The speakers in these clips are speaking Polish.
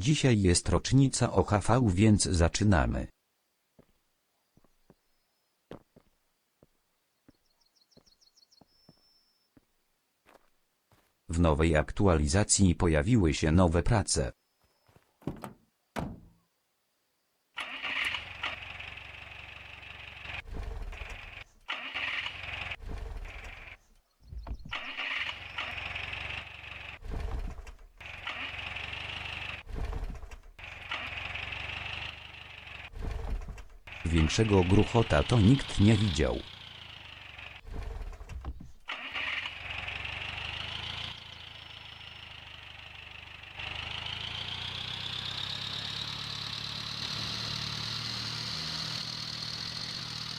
Dzisiaj jest rocznica OHV, więc zaczynamy. W nowej aktualizacji pojawiły się nowe prace. Większego gruchota to nikt nie widział.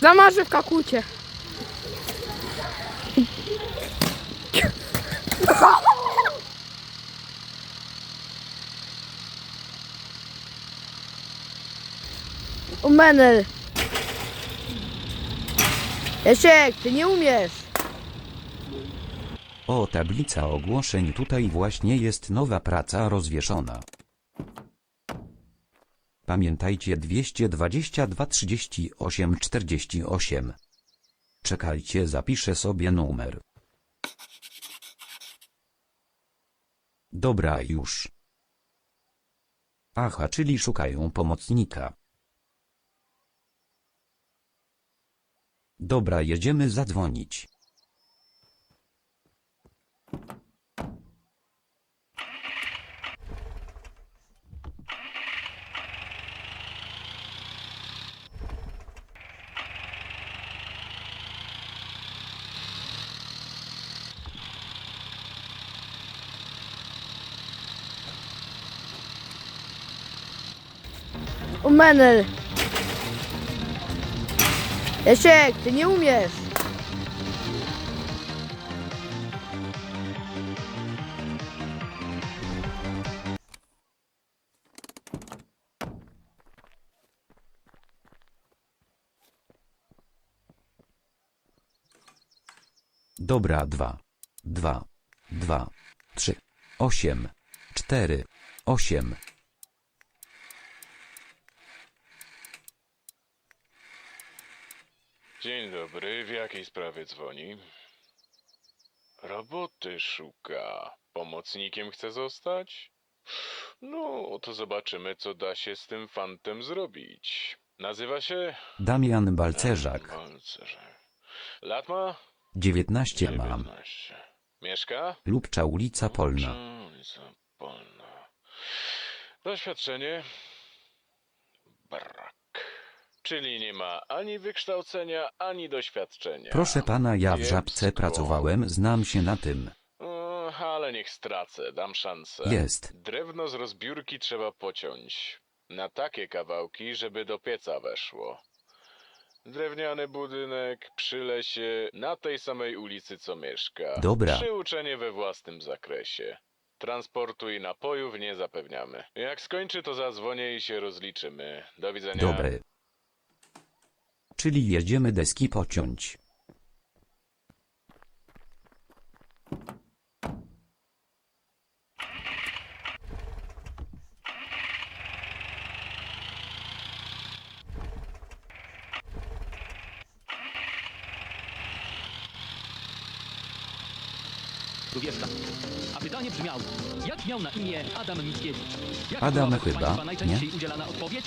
Zamarzę w kakucie. O menel. Jasiek, ty nie umiesz. O, tablica ogłoszeń tutaj właśnie jest nowa praca rozwieszona. Pamiętajcie 222 38 48. Czekajcie, zapiszę sobie numer. Dobra już. Aha, czyli szukają pomocnika. Dobra, jedziemy zadzwonić. Menel. Jasiek, ty nie umiesz. Dobra, dwa, dwa, dwa, trzy, osiem, cztery, osiem. Dzień dobry, w jakiej sprawie dzwoni? Roboty szuka. Pomocnikiem chce zostać? No, to zobaczymy, co da się z tym fantem zrobić. Nazywa się... Damian Balcerzak, Balcerzak. Lat ma? 19 mam, 19. Mieszka? Lubcza ulica Polna. Ulica Polna. Doświadczenie? Brak. Czyli nie ma ani wykształcenia, ani doświadczenia. Proszę pana, ja w Kiepsko. żabce pracowałem, znam się na tym. O, ale niech stracę, dam szansę. Jest. Drewno z rozbiórki trzeba pociąć. Na takie kawałki, żeby do pieca weszło. Drewniany budynek przy lesie, na tej samej ulicy co mieszka. Dobra. Przyuczenie we własnym zakresie. Transportu i napojów nie zapewniamy. Jak skończy, to zadzwonię i się rozliczymy. Do widzenia. Dobry. Czyli jedziemy deski pociąć. Ruwieszka. A pytanie brzmiało, jak miał na imię Adam Mickiewicz? Jak Adam była według chyba, Państwa najczęściej udzielana odpowiedź?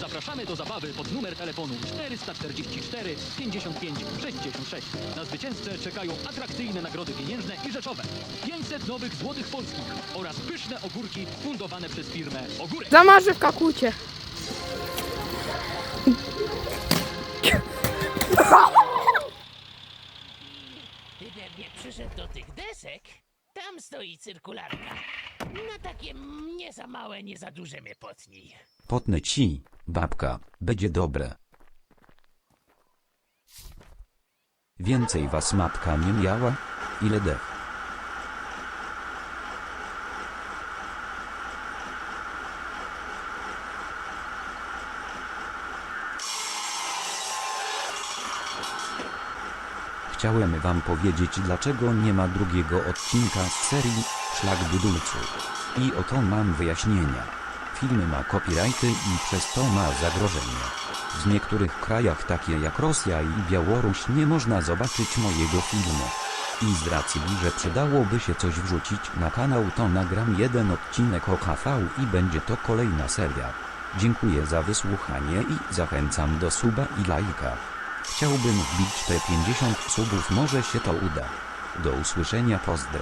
Zapraszamy do zabawy pod numer telefonu 444 55 66. Na zwycięzcę czekają atrakcyjne nagrody pieniężne i rzeczowe. 500 nowych złotych polskich oraz pyszne ogórki fundowane przez firmę Ogórek. Zamarzę w kakucie. Przyszedł do tych desek, tam stoi cyrkularka. Na takie nie za małe, nie za duże mnie potnij. Potnę ci, babka, będzie dobre. Więcej was matka nie miała? Ile dech? Chciałem wam powiedzieć dlaczego nie ma drugiego odcinka z serii Szlak Budulcu. I oto mam wyjaśnienia. film ma copyrighty i przez to ma zagrożenie. W niektórych krajach takie jak Rosja i Białoruś nie można zobaczyć mojego filmu. I z racji, że przydałoby się coś wrzucić na kanał to nagram jeden odcinek o KV i będzie to kolejna seria. Dziękuję za wysłuchanie i zachęcam do suba i lajka. Chciałbym wbić te 50 subów, może się to uda. Do usłyszenia, pozdro.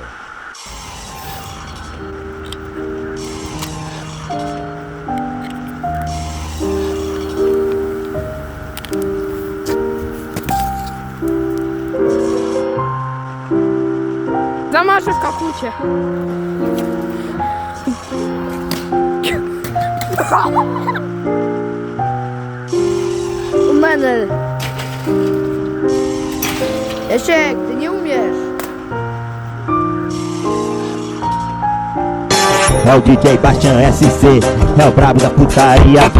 Zamarzę w kakucie. Menel. Leszek, ty nie umiesz. É o DJ Bastian SC, é o brabo da putaria.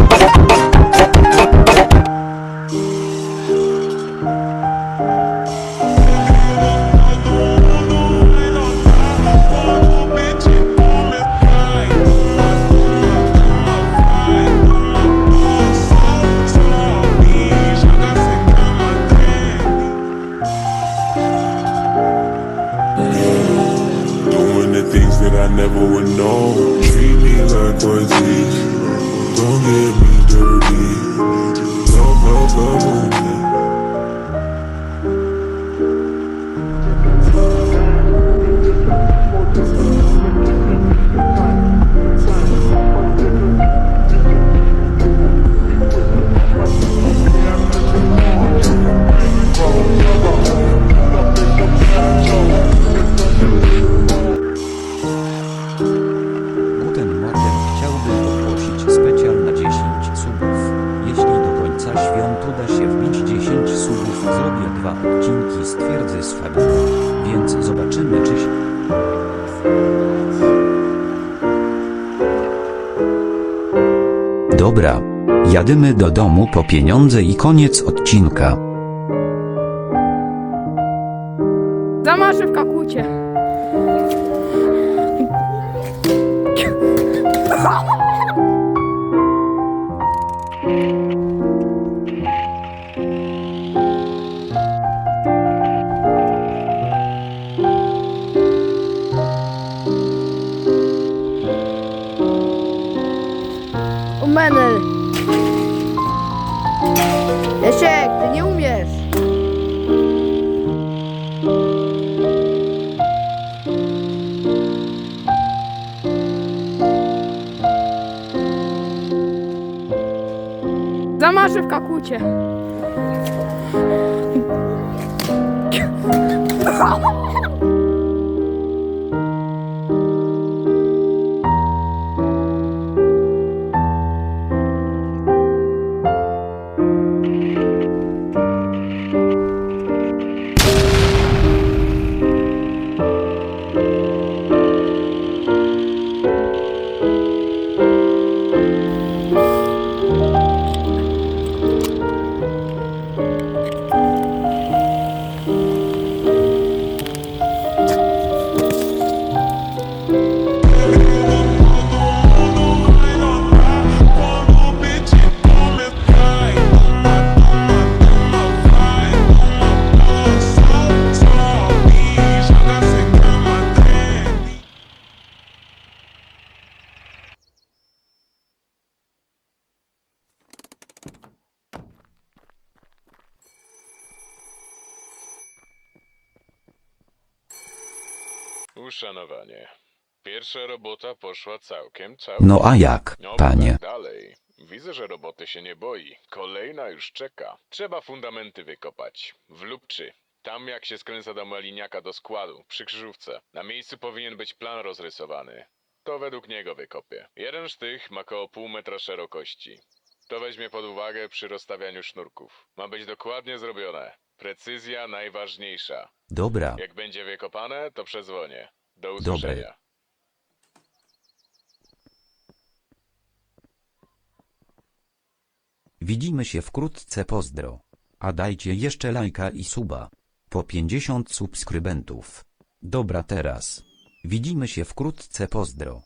Dobra. Jadymy do domu po pieniądze i koniec odcinka. Zamarzę w kakucie. Zamarzę Uszanowanie. Pierwsza robota poszła całkiem, całkiem. No a jak, No, panie? tak dalej. Widzę, że roboty się nie boi. Kolejna już czeka. Trzeba fundamenty wykopać. W lubczy. Tam jak się skręca do maliniaka do składu, przy krzyżówce. Na miejscu powinien być plan rozrysowany. To według niego wykopię. Jeden sztych ma koło pół metra szerokości. To weźmie pod uwagę przy rozstawianiu sznurków. Ma być dokładnie zrobione. Precyzja najważniejsza. Dobra. Jak będzie wykopane, to przedzwonię. Do Dobre. usłyszenia. Widzimy się wkrótce pozdro. A dajcie jeszcze lajka i suba. Po 50 subskrybentów. Dobra teraz. Widzimy się wkrótce pozdro.